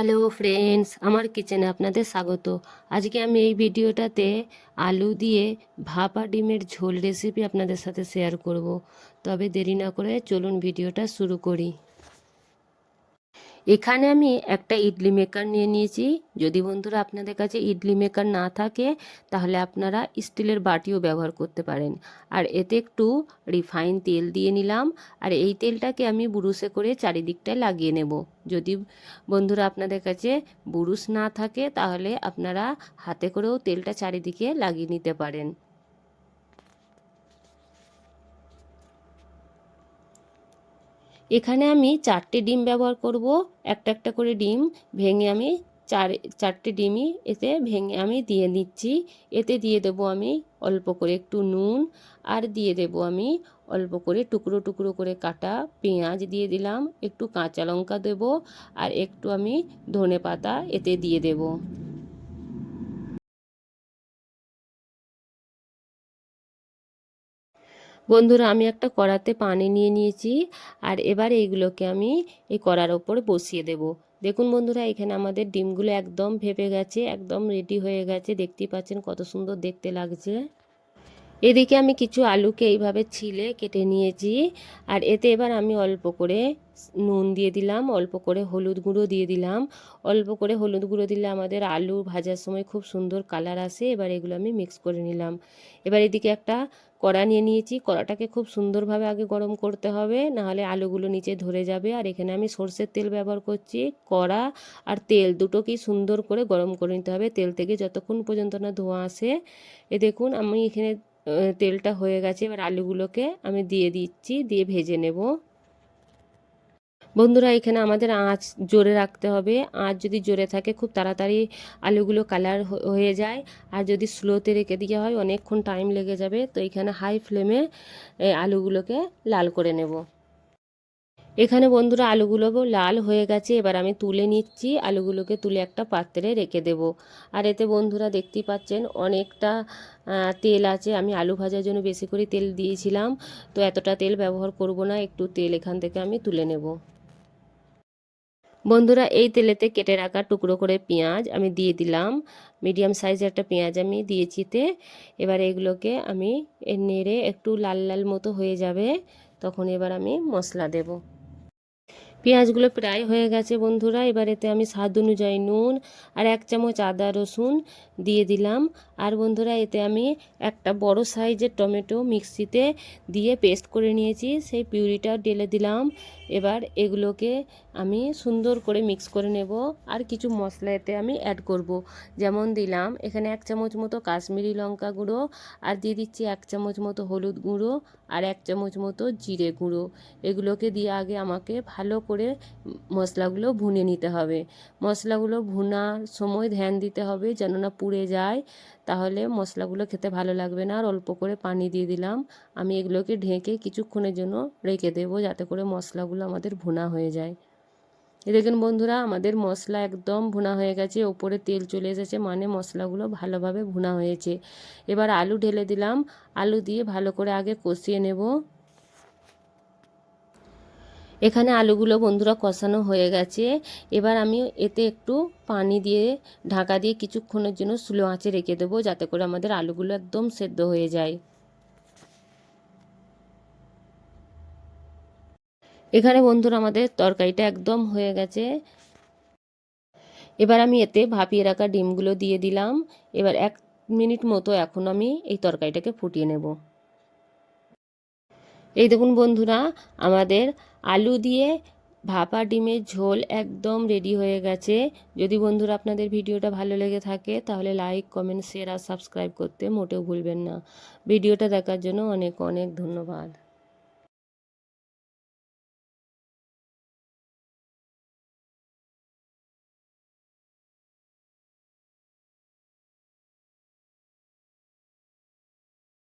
Hello friends, আমার কিচেনে আপনাদের স্বাগত। আজকে আমি এই ভিডিওটাতে আলু দিয়ে ভাপা ডিমের ঝোল রেসিপি আপনাদের সাথে শেয়ার করব। তবে দেরি না করে চলুন ভিডিওটা শুরু করি। এখানে আমি একটা ইডলি মেকার নিয়ে নিয়েছি। যদি বন্ধুরা আপনাদের কাছে ইডলি মেকার না থাকে, তাহলে আপনারা স্টিলের বাটিও ব্যবহার করতে পারেন। আর এতে একটু রিফাইন তেল দিয়ে নিলাম। আর এই তেলটাকে আমি বুরুসে করে চারিদিকটায় লাগিয়ে নেব। যদি বন্ধুরা আপনাদের কাছে বুরুস না থাকে, তাহলে আপনারা হাতে করেও তেলটা চারিদিকে লাগিয়ে নিতে পারেন। এখানে আমি চারটে ডিম ব্যবহার করব। একটা একটা করে ডিম ভেঙে আমি চার, চারটে ডিমই এতে ভেঙে আমি দিয়ে নিচ্ছি। এতে দিয়ে দেব আমি অল্প করে একটু নুন আর দিয়ে দেব আমি অল্প করে টুকরো টুকরো করে কাটা পেঁয়াজ দিয়ে দিলাম। একটু কাঁচা লঙ্কা দেব আর একটু আমি ধনে পাতা এতে দিয়ে দেব। বন্ধুরা, আমি একটা কড়াতে পানি নিয়ে নিয়েছি আর এবার এইগুলোকে আমি এই কড়ার ওপর বসিয়ে দেব। দেখুন বন্ধুরা, এখানে আমাদের ডিমগুলো একদম ভেপে গেছে, একদম রেডি হয়ে গেছে। দেখতেই পাচ্ছেন কত সুন্দর দেখতে লাগছে। এদিকে আমি কিছু আলুকে এইভাবে ছিলে, কেটে নিয়েছি। আর এতে এবার আমি অল্প করে নুন দিয়ে দিলাম, অল্প করে হলুদ গুঁড়ো দিয়ে দিলাম। অল্প করে হলুদ গুঁড়ো দিলে আমাদের আলু ভাজার সময় খুব সুন্দর কালার আসে, এবার এগুলো আমি মিক্স করে নিলাম। এবার এদিকে একটা কড়া নিয়ে নিয়েছি, কড়াটাকে খুব সুন্দরভাবে আগে গরম করতে হবে, নাহলে আলুগুলো নিচে ধরে যাবে। আর এখানে আমি সর্ষের তেল ব্যবহার করছি, কড়া আর তেল দুটোকেই সুন্দর করে গরম করে নিতে হবে। তেল থেকে যতক্ষণ পর্যন্ত না ধোঁয়া আসে। এ দেখুন, আমি এখানে তেলটা হয়ে গেছে, এবার আলুগুলোকে আমি দিয়ে দিচ্ছি, দিয়ে ভেজে নেব। বন্ধুরা, এখানে আমাদের আঁচ জোরে রাখতে হবে। আঁচ যদি জোরে থাকে, খুব তাড়াতাড়ি আলুগুলো কালার হয়ে যায়। আর যদি স্লোতে রেখে দেওয়া হয়, অনেকক্ষণ টাইম লেগে যাবে। তো এখানে হাই ফ্লেমে আলুগুলোকে লাল করে নেব। এখানে বন্ধুরা আলুগুলো লাল হয়ে গেছে, এবার আমি তুলে নিচ্ছি। আলুগুলোকে তুলে একটা পাত্রে রেখে দেব। আর এতে বন্ধুরা দেখতেই পাচ্ছেন অনেকটা তেল আছে। আমি আলু ভাজার জন্য বেশি করে তেল দিয়েছিলাম, তো এতটা তেল ব্যবহার করব না, একটু তেল এখান থেকে আমি তুলে নেব। বন্ধুরা, এই তেলেতে কেটে রাখা টুকরো করে পেঁয়াজ আমি দিয়ে দিলাম। মিডিয়াম সাইজের একটা পেঁয়াজ আমি দিয়েছিতে এবার এগুলোকে আমি নেড়ে একটু লাল লাল মতো হয়ে যাবে, তখন এবার আমি মশলা দেবো। পেঁয়াজগুলো প্রায় হয়ে গেছে বন্ধুরা, এবার এতে আমি স্বাদ অনুযায়ী নুন আর এক চামচ আদা রসুন দিয়ে দিলাম। আর বন্ধুরা, এতে আমি একটা বড় সাইজের টমেটো মিক্সিতে দিয়ে পেস্ট করে নিয়েছি, সেই পিউরিটা ঢেলে দিলাম। এবার এগুলোকে আমি সুন্দর করে মিক্স করে নেব। আর কিছু মশলা এতে আমি অ্যাড করব। যেমন দিলাম এখানে এক চামচ মতো কাশ্মীরি লঙ্কা গুঁড়ো, আর দিয়ে দিচ্ছি এক চামচ মতো হলুদ গুঁড়ো আর এক চামচ মতো জিরে গুঁড়ো। এগুলোকে দিয়ে আগে আমাকে ভালো করে মশলাগুলো ভুনে নিতে হবে। মশলাগুলো ভুনার সময় ধ্যান দিতে হবে যেন না পুড়ে যায়। তাহলে মশলাগুলো খেতে ভালো লাগবে না। আর অল্প করে পানি দিয়ে দিলাম। আমি এগুলোকে ঢেকে কিছুক্ষণের জন্য রেখে দেবো যাতে করে মশলাগুলো আমাদের ভুনা হয়ে যায়। দেখুন বন্ধুরা, আমাদের মশলা একদম ভুনা হয়ে গেছে। ওপরে তেল চলে এসেছে মানে মশলাগুলো ভালোভাবে ভুনা হয়েছে। এবার আলু ঢেলে দিলাম। আলু দিয়ে ভালো করে আগে কষিয়ে নেব। এখানে আলুগুলো বন্ধুরা কষানো হয়ে গেছে। এবার আমি এতে একটু পানি দিয়ে, ঢাকা দিয়ে কিছুক্ষণের জন্য স্লো আঁচে রেখে দেবো যাতে করে আমাদের আলুগুলো একদম সেদ্ধ হয়ে যায়। এখানে বন্ধুরা আমাদের তরকারিটা একদম হয়ে গেছে। এবার আমি এতে ভাপিয়ে রাখা ডিমগুলো দিয়ে দিলাম। এবার এক মিনিট মতো এখন আমি এই তরকারিটাকে ফুটিয়ে নেব। এই দেখুন বন্ধুরা, আমাদের আলু দিয়ে ভাপা ডিমের ঝোল একদম রেডি হয়ে গেছে। যদি বন্ধুরা আপনাদের ভিডিওটা ভালো লেগে থাকে, তাহলে লাইক কমেন্ট শেয়ার আর সাবস্ক্রাইব করতে মোটেও ভুলবেন না। ভিডিওটা দেখার জন্য অনেক অনেক ধন্যবাদ।